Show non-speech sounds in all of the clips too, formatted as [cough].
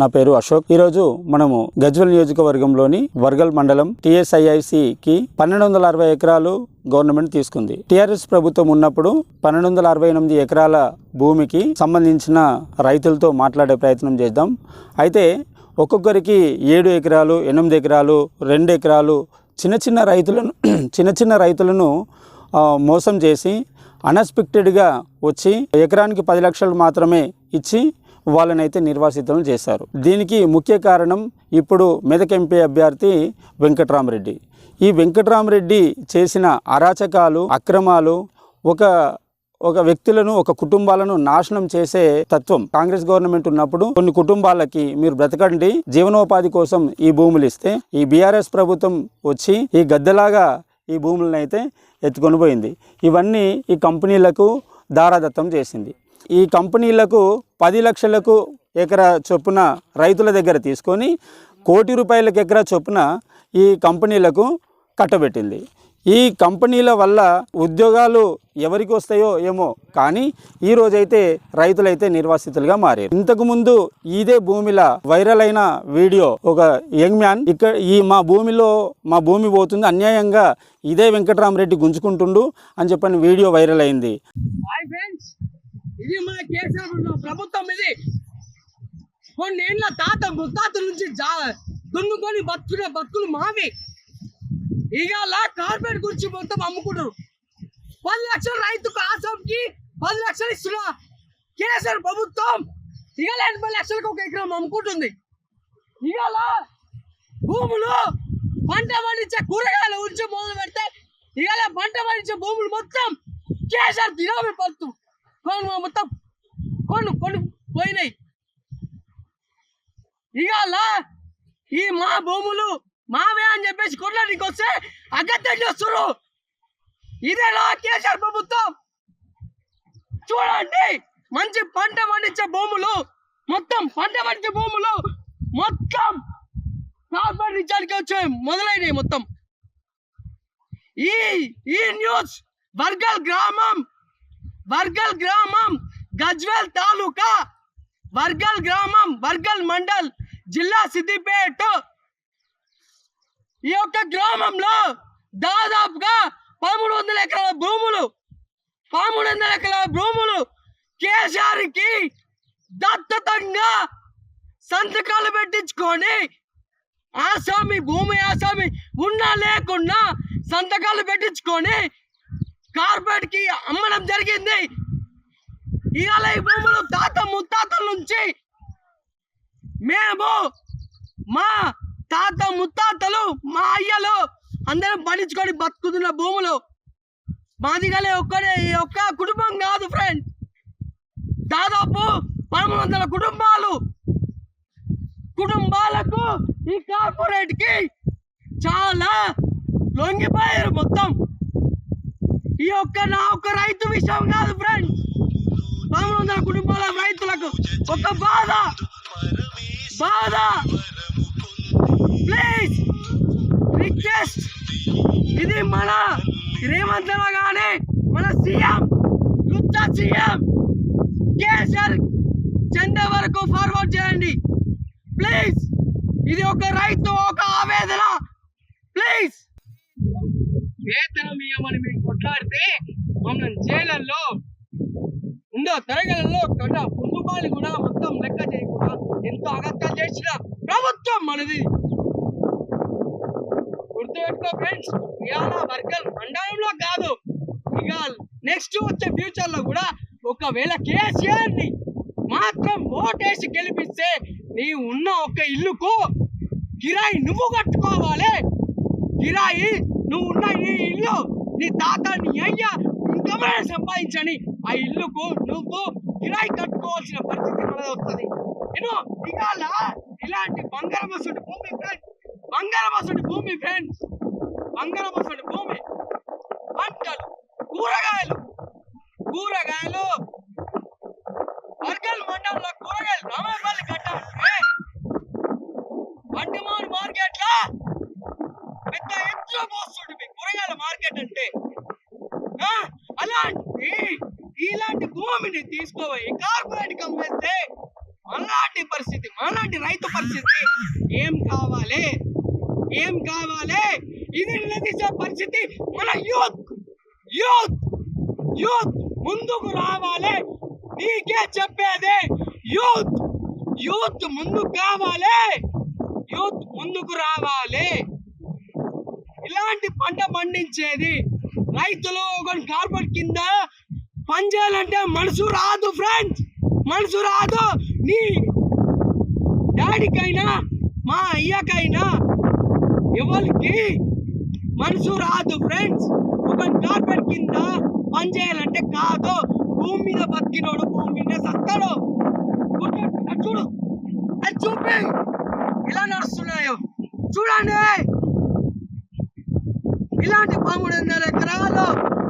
నా పేరు అశోక్. ఈరోజు మనము గజ్వల్ నియోజకవర్గంలోని వర్గల్ మండలం టిఎస్ఐఐసి కి పన్నెండు వందల అరవై ఎకరాలు గవర్నమెంట్ తీసుకుంది. టిఆర్ఎస్ ప్రభుత్వం ఉన్నప్పుడు పన్నెండు వందల అరవై ఎనిమిది ఎకరాల భూమికి సంబంధించిన రైతులతో మాట్లాడే ప్రయత్నం చేద్దాం. అయితే ఒక్కొక్కరికి ఏడు ఎకరాలు ఎనిమిది ఎకరాలు రెండు ఎకరాలు చిన్న చిన్న రైతులను [clears throat] చిన్న చిన్న రైతులను మోసం చేసి అన్ఎక్స్పెక్టెడ్గా వచ్చి ఎకరానికి పది లక్షలు మాత్రమే ఇచ్చి వాళ్ళనైతే నిర్వాసితం చేశారు. దీనికి ముఖ్య కారణం ఇప్పుడు మెదక్ ఎంపీ అభ్యర్థి వెంకట్రామరెడ్డి. ఈ వెంకట్రామరెడ్డి చేసిన అరాచకాలు అక్రమాలు ఒక ఒక వ్యక్తులను ఒక కుటుంబాలను నాశనం చేసే తత్వం కాంగ్రెస్ గవర్నమెంట్ ఉన్నప్పుడు కొన్ని కుటుంబాలకి మీరు బ్రతకండి జీవనోపాధి కోసం ఈ భూములు ఇస్తే ఈ బీఆర్ఎస్ ప్రభుత్వం వచ్చి ఈ గద్దెలాగా ఈ భూములను అయితే ఎత్తుకొని పోయింది. ఇవన్నీ ఈ కంపెనీలకు దారాదత్తం చేసింది. ఈ కంపెనీలకు పది లక్షలకు ఎకరా చొప్పున రైతుల దగ్గర తీసుకొని కోటి రూపాయలకు ఎకరా చొప్పున ఈ కంపెనీలకు కట్టబెట్టింది. ఈ కంపెనీల వల్ల ఉద్యోగాలు ఎవరికి వస్తాయో ఏమో కానీ ఈ రోజైతే రైతులైతే నిర్వాసితులుగా మారారు. ఇంతకు ముందు ఇదే భూమిలో వైరల్ అయిన వీడియో ఒక యంగ్ మ్యాన్ ఇక్కడ ఈ మా భూమిలో మా భూమి పోతుంది అన్యాయంగా ఇదే వెంకటరామరెడ్డి గుంజుకుంటుండు అని చెప్పని వీడియో వైరల్ అయింది. ఇది మన కేసీఆర్ ప్రభుత్వం ఇది. కొన్నేళ్ళ తాత ముత్తాత నుంచి జా దున్నుకొని బతుకునే బతుకులు మావి. ఇవాళ కార్పొరేట్ గురించి మొత్తం అమ్ముకుంటారు పది లక్షల రైతుకు ఆసంకి పది లక్షలు ఇస్తున్నా కేసీఆర్ ప్రభుత్వం ఇవాళ ఎనభై లక్షలకు ఒక ఎకరం అమ్ముకుంటుంది. ఇవాళ భూములు పంట పండించే కూరగాయల ఉంచి మొదలు పెడితే ఇవాళ పంట పండించే భూములు మొత్తం కేసీఆర్ దినామి పడుతుంది. కొన్ని మొత్తం కొన్ని కొన్ని పోయినాయి. ఇవాళ ఈ మా భూములు మావే అని చెప్పేసి కొట్లాడికి వస్తే అగత్యం చేస్తున్నారు ఇదేనా కేసీఆర్ ప్రభుత్వం? చూడండి మంచి పంట పండించే భూములు మొత్తం పంట పండించే భూములు మొత్తం కార్పొరేట్ రిచార్జ్కి వచ్చాయి మొదలైనవి మొత్తం. ఈ ఈ న్యూస్ వర్గల్ గ్రామం వర్గల్ గ్రామం గజ్వేల్ తాలూకా వర్గల్ గ్రామం వర్గల్ మండల్ జిల్లా సిద్దిపేట. ఈ యొక్క గ్రామంలో దాదాపుగా పదమూడు వందల ఎకరాల భూములు పదమూడు వందల ఎకరాల భూములు కేసీఆర్కి దత్తతంగా సంతకాలు పెట్టించుకొని ఆసామి భూమి ఆసామి ఉన్నా లేకున్నా సంతకాలు పెట్టించుకొని కార్పొరేట్కి అమ్మడం జరిగింది. ఇవాళ ఈ భూములు తాత ముత్తాతల నుంచి మేము మా తాత ముత్తాతలు మా అయ్యలు అందరం పండించుకొని బతుకుతున్న భూములు. మాది గలే ఒక్కడే ఈ ఒక్క కుటుంబం కాదు ఫ్రెండ్ దాదాపు పదమూడు వందల కుటుంబాలు. కుటుంబాలకు ఈ కార్పొరేట్కి చాలా లొంగిపోయారు మొత్తం. ఈ ఒక్క నా ఒక్క రైతు విషయం కాదు ఫ్రెండ్ పదమూడు వందల కుటుంబాల రైతులకు ఒక బాధ. బాధ. ప్లీజ్ రిక్వెస్ట్ ఇది మన రేవంత్ గానే మన సీఎం లుచ్చ సీఎం కేసీఆర్ చందే వరకు ఫార్వర్డ్ చేయండి. ప్లీజ్ ఇది ఒక రైతు ఒక ఆవేదన. ప్లీజ్ వేతనం ఇవ్వమని మేము కొట్లాడితే మమ్మల్ని జైలల్లో ఉండో తరగతుల్లో కట్ట కుటుంబాలు కూడా మొత్తం లెక్క చేయకుండా ఎంతో అగత్యాలు చేసిన ప్రభుత్వం మనది. గుర్తుపెట్టుకో ఫ్రెండ్స్ ఇవాళ వర్గల్ మండలంలో కాదు. ఇక నెక్స్ట్ వచ్చే ఫ్యూచర్లో కూడా ఒకవేళ కేసీఆర్ని మాత్రం ఓటేసి గెలిపిస్తే నీ ఉన్న ఒక ఇల్లుకు కిరాయి నువ్వు కట్టుకోవాలి. కిరాయి నువ్వు ఉన్న ఈ ఇల్లు. నీ తాత నీ అయ్య ఇంకమైనా సంపాదించని ఆ ఇల్లుకు నువ్వు కిరాయి కట్టుకోవాల్సిన పరిస్థితి మనది వస్తుంది. నేను ఇవాళ ఇలాంటి బంగారమసుడి భూమి ఫ్రెండ్స్ బంగారం భూమి ఫ్రెండ్స్ బంగారమసుడి భూమి పంటలు కూరగాయలు కూరగాయలు వర్గల్ మండలంలో కూరగాయలు కట్ట బండిమాన్ మార్కెట్లో పెద్ద ఎత్తులో పోస్తుంది మీ కూరగాయల మార్కెట్ అంటే ఆ, అలాంటి ఇలాంటి భూమిని తీసుకోపోయి కార్పొరేట్ కమ్మేస్తే అలాంటి పరిస్థితి అలాంటి రైతు ఇది నిలదీసే పరిస్థితి మన యూత్ యూత్ యూత్ ముందుకు రావాలి నీకే చెప్పేది యూత్ యూత్ ముందుకు కావాలి. యూత్ ముందుకు రావాలి. ఇలాంటి పంట పండించేది రైతులు ఒక కార్పొరేట్ కింద పని చేయాలంటే మనసు రాదు ఫ్రెండ్స్. మనసు రాదు. నీ డాడీకైనా మా అయ్యకైనా ఎవరికి మనసు రాదు ఫ్రెండ్స్. ఒక కార్పెట్ కింద పని చేయాలంటే కాదు. భూమి మీద బతికినోడు భూమి మీద సత్తాడు. చూడు చూపి. ఇలా నడుస్తున్నాయో చూడండి. ఇలాంటి పదమూడు వందల ఎకరాల్లో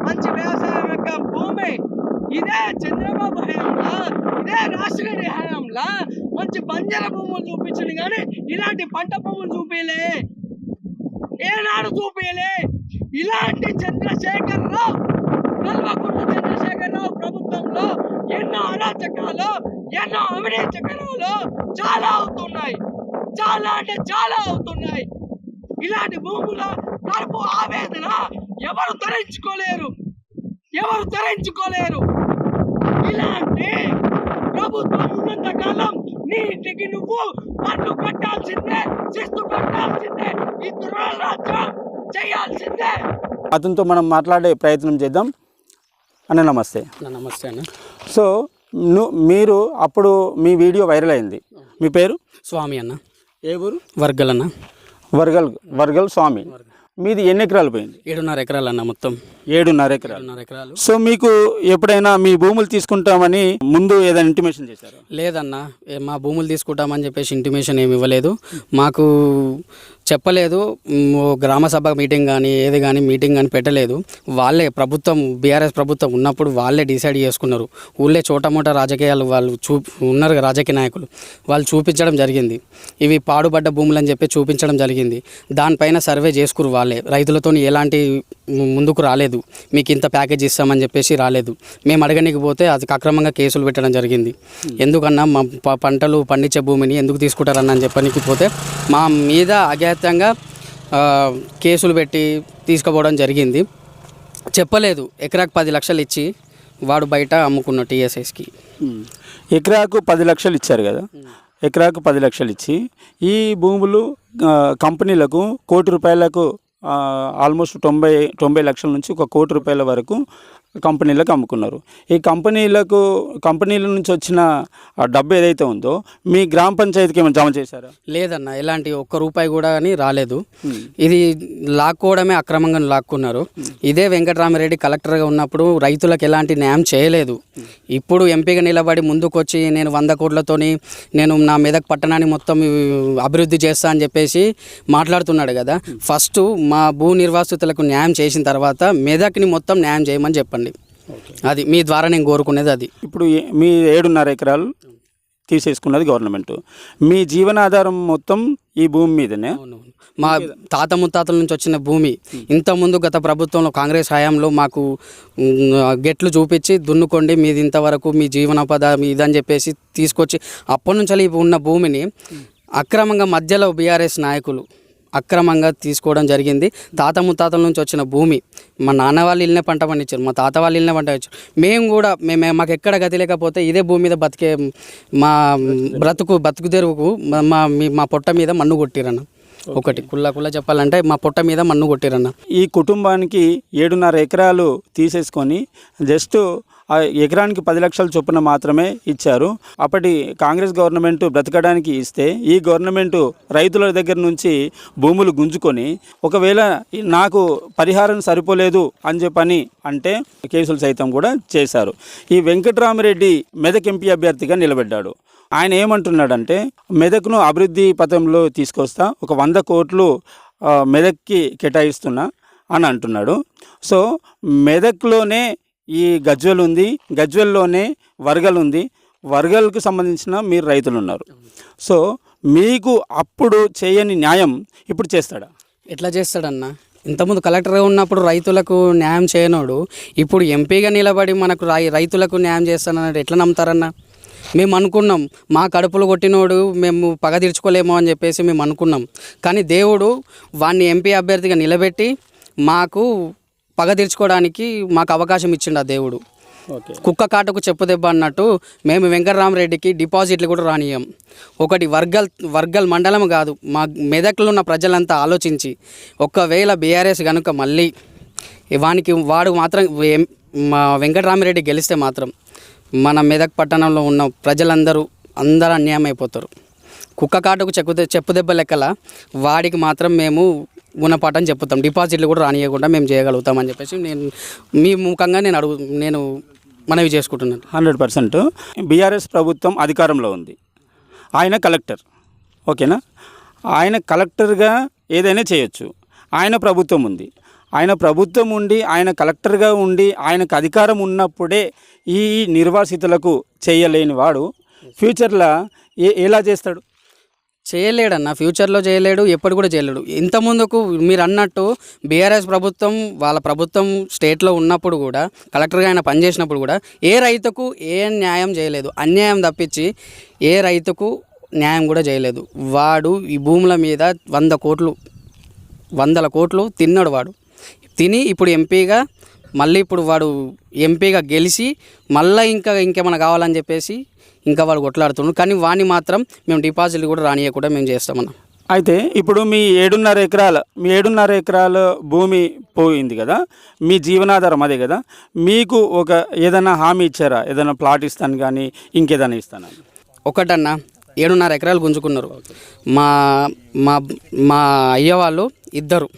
మంచి వ్యవసాయం యొక్క భూమి? ఇదే చంద్రబాబు హయాంలా? ఇదే రాష్ట్ర హయాంలా? మంచి బంజర భూములు చూపించండి కానీ ఇలాంటి పంట భూములు చూపించలే ఏనాడు చూపించలే ఇలాంటి చంద్రశేఖర్ రావు కల్వకుంట్ల చంద్రశేఖర్ రావు ప్రభుత్వంలో ఎన్నో అరాచకాలు ఎన్నో అవినీతికరాలు చాలా అవుతున్నాయి. చాలా అంటే చాలా అవుతున్నాయి. ఇలాంటి భూముల కడుపు ఆవేదన ఎవరు తరించుకోలేరు. ఎవరు తరించుకోలేరు. ఇలాంటి ప్రభుత్వం ఉన్నంత కాలం నీ ఇంటికి నువ్వు పన్ను కట్టాల్సిందే శిస్తు కట్టాల్సిందే ఈ దురారాజ్యం చేయాల్సిందే. అతనితో మనం మాట్లాడే ప్రయత్నం చేద్దాం. అన్న నమస్తే. అన్న, నమస్తే అన్న. సో మీరు అప్పుడు మీ వీడియో వైరల్ అయింది. మీ పేరు? స్వామి అన్న. ఏ ఊరు? వర్గల్ అన్న వర్గల్ వర్గల్ స్వామి. మీది ఎన్ని ఎకరాలు పోయింది? ఏడున్నర ఎకరాలు అన్న మొత్తం. ఏడున్నర ఎకరాలు. ఎకరాలు. సో మీకు ఎప్పుడైనా మీ భూములు తీసుకుంటామని ముందు ఏదైనా ఇంటిమేషన్ చేశారు? లేదన్న. ఏ మా భూములు తీసుకుంటామని చెప్పేసి ఇంటిమేషన్ ఏమి ఇవ్వలేదు. మాకు చెప్పలేదు. మ్, ఓ గ్రామ సభ మీటింగ్ కానీ ఏది కానీ మీటింగ్ కానీ పెట్టలేదు. వాళ్ళే ప్రభుత్వం బీఆర్ఎస్ ప్రభుత్వం ఉన్నప్పుడు వాళ్ళే డిసైడ్ చేసుకున్నారు. ఊళ్ళే చోటమోట రాజకీయాలు వాళ్ళు చూ ఉన్నారు కదా రాజకీయ నాయకులు. వాళ్ళు చూపించడం జరిగింది. ఇవి పాడుపడ్డ భూములు అని చెప్పి చూపించడం జరిగింది. దానిపైన సర్వే చేసుకురు వాళ్ళే. రైతులతో ఎలాంటి ముందుకు రాలేదు. మీకు ఇంత ప్యాకేజ్ ఇస్తామని చెప్పేసి రాలేదు. మేము అడగనికి పోతే అది అక్రమంగా కేసులు పెట్టడం జరిగింది. ఎందుకన్నా మా పంటలు పండించే భూమిని ఎందుకు తీసుకుంటారన్న అని చెప్పనికి పోతే మా మీద అఘాత్యంగా ఆ, కేసులు పెట్టి తీసుకుపోవడం జరిగింది. చెప్పలేదు. ఎకరాకు పది లక్షలు ఇచ్చి వాడు బయట అమ్ముకున్న టీఎస్ఎస్కి ఎకరాకు పది లక్షలు ఇచ్చారు కదా? ఎకరాకు పది లక్షలు ఇచ్చి ఈ భూములు కంపెనీలకు కోటి రూపాయలకు ఆల్మోస్ట్ తొంభై తొంభై లక్షల నుంచి ఒక కోటి రూపాయల వరకు కంపెనీలకు అమ్ముకున్నారు. ఈ కంపెనీలకు కంపెనీల నుంచి వచ్చిన ఆ డబ్బు ఏదైతే ఉందో మీ గ్రామ పంచాయతీకి ఏమైనా జమ చేశారా? లేదన్న ఎలాంటి ఒక్క రూపాయి కూడా అని రాలేదు. ఇది లాక్కోవడమే అక్రమంగా లాక్కున్నారు. ఇదే వెంకటరామరెడ్డి కలెక్టర్గా ఉన్నప్పుడు రైతులకు ఎలాంటి న్యాయం చేయలేదు. ఇప్పుడు ఎంపీగా నిలబడి ముందుకొచ్చి నేను వంద కోట్లతోని నేను నా మెదక్ పట్టణాన్ని మొత్తం అభివృద్ధి చేస్తా అని చెప్పేసి మాట్లాడుతున్నాడు కదా. ఫస్ట్ మా భూ నిర్వాసితులకు న్యాయం చేసిన తర్వాత మెదక్ని మొత్తం న్యాయం చేయమని చెప్పండి. అది మీ ద్వారా నేను కోరుకునేది అది. ఇప్పుడు మీ ఏడున్నర ఎకరాలు తీసేసుకున్నది గవర్నమెంట్. మీ జీవనాధారం మొత్తం ఈ భూమి మీదనే. మా తాత ముత్తాతల నుంచి వచ్చిన భూమి. ఇంతకుముందు గత ప్రభుత్వంలో కాంగ్రెస్ హయాంలో మాకు గెట్లు చూపించి దున్నుకోండి మీది ఇంతవరకు మీ జీవనోపాధి ఇదని చెప్పేసి తీసుకొచ్చి అప్పటి నుంచి ఉన్న భూమిని అక్రమంగా మధ్యలో బీఆర్ఎస్ నాయకులు అక్రమంగా తీసుకోవడం జరిగింది. తాత ముత్తాతల నుంచి వచ్చిన భూమి మా నాన్న వాళ్ళు ఇల్లనే పంట పండించారు మా తాత వాళ్ళు ఇల్లనే పంట పండించారు. మేము కూడా మేము మాకు ఎక్కడ గతి లేకపోతే ఇదే భూమి మీద బతికే మా బ్రతుకు బతుకు తెరువుకు మా- మా మీ- మా పొట్ట మీద మన్ను కొట్టిరన్న. ఒకటి. కుల్ల కుల్ల చెప్పాలంటే మా పొట్ట మీద మన్ను కొట్టిరన్న. ఈ కుటుంబానికి ఏడున్నర ఎకరాలు తీసేసుకొని జస్ట్ ఆ ఎకరానికి పది లక్షల చొప్పున మాత్రమే ఇచ్చారు. అప్పటి కాంగ్రెస్ గవర్నమెంట్ బ్రతకడానికి ఇస్తే ఈ గవర్నమెంట్ రైతుల దగ్గర నుంచి భూములు గుంజుకొని ఒకవేళ నాకు పరిహారం సరిపోలేదు అని చెప్పని అంటే కేసులు సైతం కూడా చేశారు. ఈ వెంకట్రామరెడ్డి మెదక్ ఎంపీ అభ్యర్థిగా నిలబడ్డాడు. ఆయన ఏమంటున్నాడంటే మెదక్ను అభివృద్ధి పథంలో తీసుకొస్తా ఒక వంద కోట్లు మెదక్కి కేటాయిస్తున్నా అని అంటున్నాడు. సో మెదక్లోనే ఈ గజ్వెల్ ఉంది గజ్వెల్లోనే వర్గల్ ఉంది. వర్గల్కు సంబంధించిన మీరు రైతులు ఉన్నారు సో మీకు అప్పుడు చేయని న్యాయం ఇప్పుడు చేస్తాడా? ఎట్లా చేస్తాడన్న? ఇంతకుముందు కలెక్టర్గా ఉన్నప్పుడు రైతులకు న్యాయం చేయనోడు ఇప్పుడు ఎంపీగా నిలబడి మనకు రై రైతులకు న్యాయం చేస్తానన్నాడు ఎట్లా నమ్ముతారన్న? మేము అనుకున్నాం మా కడుపులు కొట్టినోడు మేము పగ తీర్చుకోలేమో అని చెప్పేసి మేము అనుకున్నాం. కానీ దేవుడు వాడిని ఎంపీ అభ్యర్థిగా నిలబెట్టి మాకు పగ తీర్చుకోవడానికి మాకు అవకాశం ఇచ్చిండు ఆ దేవుడు. కుక్క కాటుకు చెప్పు దెబ్బ అన్నట్టు మేము వెంకటరామరెడ్డికి డిపాజిట్లు కూడా రానియం ఒకటి వర్గల్ వర్గల్ మండలం కాదు మా మెదక్లో ఉన్న ప్రజలంతా ఆలోచించి ఒకవేళ బీఆర్ఎస్ కనుక మళ్ళీ వానికి వాడు మాత్రం మా వెంకటరామిరెడ్డి గెలిస్తే మాత్రం మన మెదక్ పట్టణంలో ఉన్న ప్రజలందరూ అందరూ అన్యాయం అయిపోతారు కుక్క కాటుకు చెప్పు చెప్పు దెబ్బ లెక్కల వాడికి మాత్రం మేము గుణపాఠం చెప్పుతాం. డిపాజిట్లు కూడా రానియకుండా మేము చేయగలుగుతామని చెప్పేసి నేను మీ ముఖంగా నేను అడుగు నేను మనవి చేసుకుంటున్నాను. Hundred percent. బీఆర్ఎస్ ప్రభుత్వం అధికారంలో ఉంది. ఆయన కలెక్టర్. ఓకేనా? ఆయన కలెక్టర్గా ఏదైనా చేయొచ్చు. ఆయన ప్రభుత్వం ఉంది. ఆయన ప్రభుత్వం ఉండి ఆయన కలెక్టర్గా ఉండి ఆయనకు అధికారం ఉన్నప్పుడే ఈ నిర్వాసితులకు చేయలేని వాడు. ఫ్యూచర్లో ఏ ఎలా చేస్తాడు? చేయలేడన్న ఫ్యూచర్లో చేయలేడు ఎప్పుడు కూడా చేయలేడు. ఇంత ముందుకు మీరు అన్నట్టు బీఆర్ఎస్ ప్రభుత్వం వాళ్ళ ప్రభుత్వం స్టేట్లో ఉన్నప్పుడు కూడా కలెక్టర్గా ఆయన పనిచేసినప్పుడు కూడా ఏ రైతుకు ఏ న్యాయం చేయలేదు. అన్యాయం తప్పించి ఏ రైతుకు న్యాయం కూడా చేయలేదు. వాడు ఈ భూముల మీద వంద కోట్లు వందల కోట్లు తిన్నాడు వాడు. తిని ఇప్పుడు ఎంపీగా మళ్ళీ ఇప్పుడు వాడు ఎంపీగా గెలిచి మళ్ళీ ఇంకా ఇంకేమైనా కావాలని చెప్పేసి ఇంకా వాడు కొట్లాడుతున్నాడు. కానీ వాడిని మాత్రం మేము డిపాజిట్లు కూడా రానియకుండా మేము చేస్తామన్న. అయితే ఇప్పుడు మీ ఏడున్నర ఎకరాల మీ ఏడున్నర ఎకరాల భూమి పోయింది కదా మీ జీవనాధారం అదే కదా మీకు ఒక ఏదైనా హామీ ఇచ్చారా? ఏదైనా ప్లాట్ ఇస్తాను కానీ ఇంకేదైనా ఇస్తాను? ఒకటన్న ఏడున్నర ఎకరాలు గుంజుకున్నారు. మా మా మా అయ్య వాళ్ళు ఇద్దరు.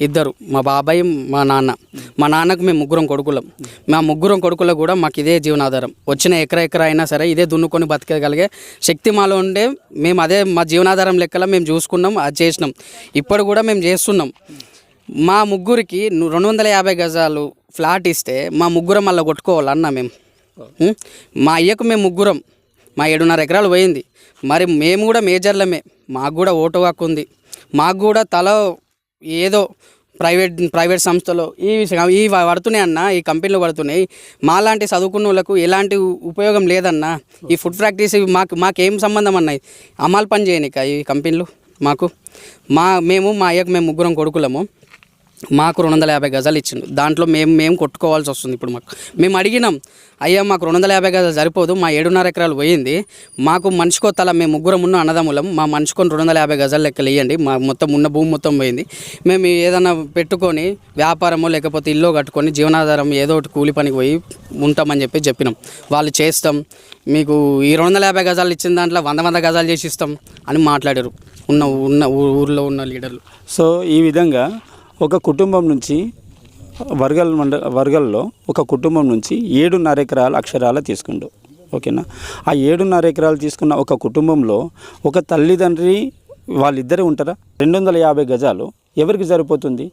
ఇద్దరు మా బాబాయ్ మా నాన్న. మా నాన్నకు మేము ముగ్గురం కొడుకులం. మా ముగ్గురం కొడుకులకు కూడా మాకు ఇదే జీవనాధారం. వచ్చిన ఎకరా ఎకరా అయినా సరే ఇదే దున్నుకొని బతకగలిగే శక్తి మాలో ఉండే మేము అదే మా జీవనాధారం లెక్కల మేము చూసుకున్నాం అది చేసినాం. ఇప్పుడు కూడా మేము చేస్తున్నాం. మా ముగ్గురికి రెండు వందల యాభై గజాలు ఫ్లాట్ ఇస్తే మా ముగ్గురం మళ్ళీ కొట్టుకోవాలన్నా మేము. మా అయ్యకు మేము ముగ్గురం. మా ఏడున్నర ఎకరాలు పోయింది. మరి మేము కూడా మేజర్లమే. మాకు కూడా ఓటు హక్కు ఉంది. మాకు కూడా తల ఏదో ప్రైవేట్ ప్రైవేట్ సంస్థలో ఈ ఈ పడుతున్నాయి అన్న ఈ కంపెనీలు పడుతున్నాయి. మాలాంటి చదువుకున్న వాళ్ళకు ఎలాంటి ఉపయోగం లేదన్న ఈ ఫుడ్ ఫ్యాక్టరీస్ మాకు మాకేం సంబంధం అన్నాయి. అమలు పని చేయనిక ఈ కంపెనీలు మాకు? మా మేము మా అయ్యకు మేము ముగ్గురం కొడుకులము. మాకు రెండు వందల యాభై గజాలు ఇచ్చిండు. దాంట్లో మేము మేము కొట్టుకోవాల్సి వస్తుంది ఇప్పుడు మాకు. మేము అడిగినాం అయ్యా మాకు రెండు వందల యాభై గజాలు సరిపోదు మా ఏడున్నర ఎకరాలు పోయింది. మాకు మనిషికో తల మేము ముగ్గురం ఉన్న అన్నదమ్ములం మా మనిషికొని రెండు వందల యాభై గజాలు లెక్కలు ఇవ్వండి మా మొత్తం ఉన్న భూమి మొత్తం పోయింది. మేము ఏదైనా పెట్టుకొని వ్యాపారము లేకపోతే ఇల్లు కట్టుకొని జీవనాధారం ఏదో ఒకటి కూలి పనికి పోయి ఉంటామని చెప్పి చెప్పినాం. వాళ్ళు చేస్తాం. మీకు ఈ రెండు వందల యాభై గజాలు ఇచ్చిన దాంట్లో వంద వంద గజాలు చేసి ఇస్తాం అని మాట్లాడారు. ఉన్న ఉన్న ఊ- ఊర్లో ఉన్న లీడర్లు. సో ఈ విధంగా ఒక కుటుంబం నుంచి వర్గల్ మండ వర్గల్లో ఒక కుటుంబం నుంచి ఏడున్నర ఎకరాల అక్షరాల తీసుకుండు. ఓకేనా? ఆ ఏడున్నర ఎకరాలు తీసుకున్న ఒక కుటుంబంలో ఒక తల్లిదండ్రి వాళ్ళిద్దరే ఉంటారా? రెండు వందల యాభై గజాలు ఎవరికి సరిపోతుంది?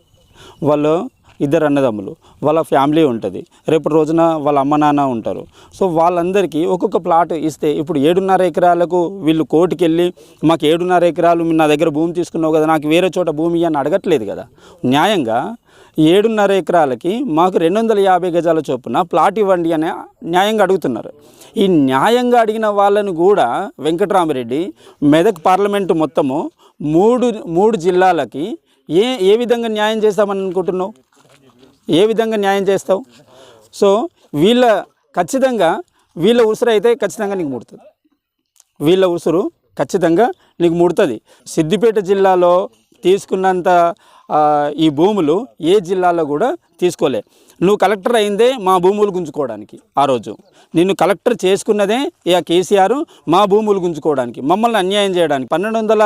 వాళ్ళు ఇద్దరు అన్నదమ్ములు వాళ్ళ ఫ్యామిలీ ఉంటుంది. రేపు రోజున వాళ్ళ అమ్మ నాన్న ఉంటారు. సో వాళ్ళందరికీ ఒక్కొక్క ప్లాట్ ఇస్తే ఇప్పుడు ఏడున్నర ఎకరాలకు వీళ్ళు కోర్టుకి వెళ్ళి మాకు ఏడున్నర ఎకరాలు నా దగ్గర భూమి తీసుకున్నావు కదా నాకు వేరే చోట భూమి అని అడగట్లేదు కదా. న్యాయంగా ఏడున్నర ఎకరాలకి మాకు రెండు వందల యాభై గజాల చొప్పున ప్లాట్ ఇవ్వండి అని న్యాయంగా అడుగుతున్నారు. ఈ న్యాయంగా అడిగిన వాళ్ళని కూడా వెంకటరామరెడ్డి మెదక్ పార్లమెంటు మొత్తము మూడు మూడు జిల్లాలకి ఏ ఏ విధంగా న్యాయం చేస్తామని అనుకుంటున్నావు? ఏ విధంగా న్యాయం చేస్తావు? సో వీళ్ళ ఖచ్చితంగా వీళ్ళ ఉసురు అయితే ఖచ్చితంగా నీకు ముడుతుంది. వీళ్ళ ఉసురు ఖచ్చితంగా నీకు ముడుతుంది. సిద్దిపేట జిల్లాలో తీసుకున్నంత ఈ భూములు ఏ జిల్లాలో కూడా తీసుకోలే. నువ్వు కలెక్టర్ అయిందే మా భూములు గుంజుకోవడానికి ఆ రోజు. నిన్ను కలెక్టర్ చేసుకున్నదే ఇక కేసీఆర్ మా భూములు గుంజుకోవడానికి మమ్మల్ని అన్యాయం చేయడానికి. పన్నెండు వందల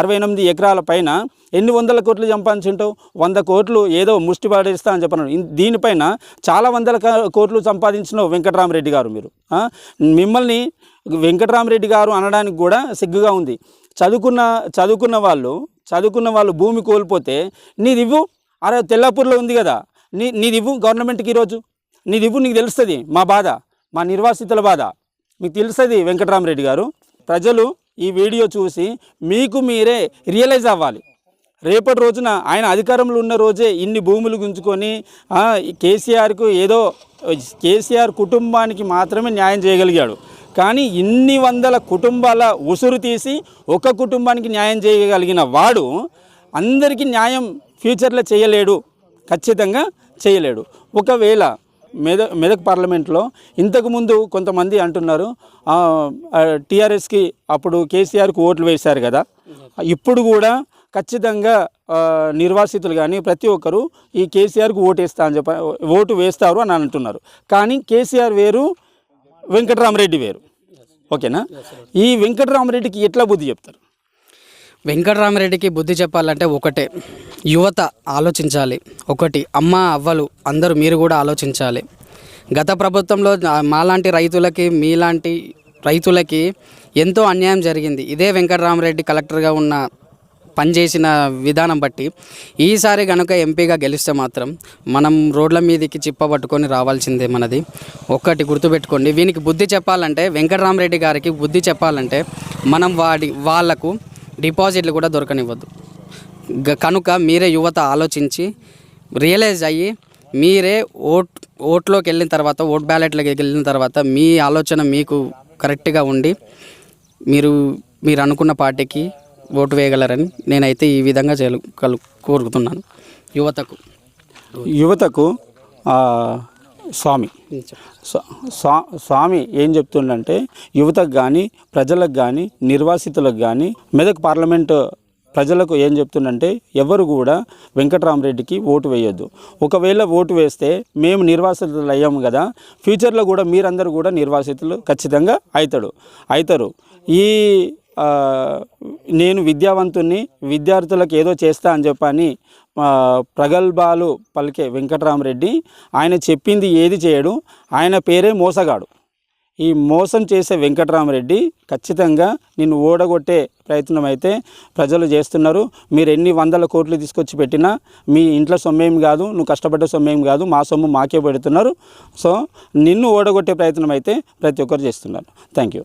అరవై ఎనిమిది ఎకరాల పైన ఎన్ని వందల కోట్లు సంపాదించుంటావు? వంద కోట్లు ఏదో ముష్టి పడేస్తా అని చెప్పను దీనిపైన చాలా వందల కోట్లు సంపాదించిన వెంకటరామరెడ్డి గారు మీరు. మిమ్మల్ని వెంకటరామరెడ్డి గారు అనడానికి కూడా సిగ్గుగా ఉంది. చదువుకున్న చదువుకున్న వాళ్ళు చదువుకున్న వాళ్ళు భూమి కోల్పోతే నీదివ్వు అరే తెల్లాపూర్లో ఉంది కదా నీ నీదివ్వు గవర్నమెంట్కి ఈరోజు? నీదివ్వు నీకు తెలుస్తుంది మా బాధ మా నిర్వాసితుల బాధ. మీకు తెలుస్తుంది వెంకటరామరెడ్డి గారు ప్రజలు ఈ వీడియో చూసి మీకు మీరే రియలైజ్ అవ్వాలి. రేపటి రోజున ఆయన అధికారంలో ఉన్న రోజే ఇన్ని భూములు గుంజుకొని కేసీఆర్కు ఏదో కేసీఆర్ కుటుంబానికి మాత్రమే న్యాయం చేయగలిగాడు. కానీ ఇన్ని వందల కుటుంబాల ఉసురు తీసి ఒక కుటుంబానికి న్యాయం చేయగలిగిన వాడు అందరికీ న్యాయం ఫ్యూచర్లో చేయలేడు ఖచ్చితంగా చేయలేడు. ఒకవేళ మెద మెదక్ పార్లమెంట్లో ఇంతకుముందు కొంతమంది అంటున్నారు టీఆర్ఎస్కి అప్పుడు కేసీఆర్కి ఓట్లు వేశారు కదా. ఇప్పుడు కూడా ఖచ్చితంగా నిర్వాసితులు కానీ ప్రతి ఒక్కరు ఈ కేసీఆర్కి ఓటు వేస్తా అని చెప్ప ఓటు వేస్తారు అని అంటున్నారు. కానీ కేసీఆర్ వేరు వెంకటరామరెడ్డి వేరు. ఓకేనా? ఈ వెంకటరామరెడ్డికి ఎట్లా బుద్ధి చెప్తారు? వెంకటరామరెడ్డికి బుద్ధి చెప్పాలంటే ఒకటే. యువత ఆలోచించాలి. ఒకటి అమ్మ అవ్వలు అందరూ మీరు కూడా ఆలోచించాలి. గత ప్రభుత్వంలో మాలాంటి రైతులకి మీలాంటి రైతులకి ఎంతో అన్యాయం జరిగింది. ఇదే వెంకటరామరెడ్డి కలెక్టర్గా ఉన్న పనిచేసిన విధానం బట్టి ఈసారి కనుక ఎంపీగా గెలిస్తే మాత్రం మనం రోడ్ల మీదకి చిప్ప పట్టుకొని రావాల్సిందే మనది. ఒక్కటి గుర్తుపెట్టుకోండి. వీనికి బుద్ధి చెప్పాలంటే వెంకటరామరెడ్డి గారికి బుద్ధి చెప్పాలంటే మనం వాడి వాళ్ళకు డిపాజిట్లు కూడా దొరకనివ్వద్దు గ- కనుక మీరే యువత ఆలోచించి రియలైజ్ అయ్యి మీరే ఓట్ ఓట్లోకి వెళ్ళిన తర్వాత ఓట్ బ్యాలెట్లోకి వెళ్ళిన తర్వాత మీ ఆలోచన మీకు కరెక్ట్గా ఉండి మీరు మీరు అనుకున్న పార్టీకి ఓటు వేయగలరని నేనైతే ఈ విధంగా చేయాలి కలు కోరుకుతున్నాను యువతకు. యువతకు స్వామి. స్వా- స్వా- స్వామి ఏం చెప్తుండంటే యువతకు కానీ ప్రజలకు కానీ నిర్వాసితులకు కానీ మెదక్ పార్లమెంటు ప్రజలకు ఏం చెప్తుండంటే ఎవరు కూడా వెంకటరామరెడ్డికి ఓటు వేయొద్దు. ఒకవేళ ఓటు వేస్తే మేము నిర్వాసితులు అయ్యాము కదా ఫ్యూచర్లో కూడా మీరందరూ కూడా నిర్వాసితులు ఖచ్చితంగా అవుతాడు అవుతారు ఈ నేను విద్యావంతుణ్ణి విద్యార్థులకు ఏదో చేస్తా అని చెప్పని ప్రగల్భాలు పలికే వెంకటరామరెడ్డి ఆయన చెప్పింది ఏది చేయడు ఆయన పేరే మోసగాడు. ఈ మోసం చేసే వెంకటరామరెడ్డి ఖచ్చితంగా నిన్ను ఓడగొట్టే ప్రయత్నం అయితే ప్రజలు చేస్తున్నారు. మీరు ఎన్ని వందల కోట్లు తీసుకొచ్చి పెట్టినా మీ ఇంట్లో సొమ్మేం కాదు నువ్వు కష్టపడ్డ సొమ్మేం కాదు మా సొమ్ము మాకే పెడుతున్నారు. సో నిన్ను ఓడగొట్టే ప్రయత్నం అయితే ప్రతి ఒక్కరు చేస్తున్నారు. Thank you.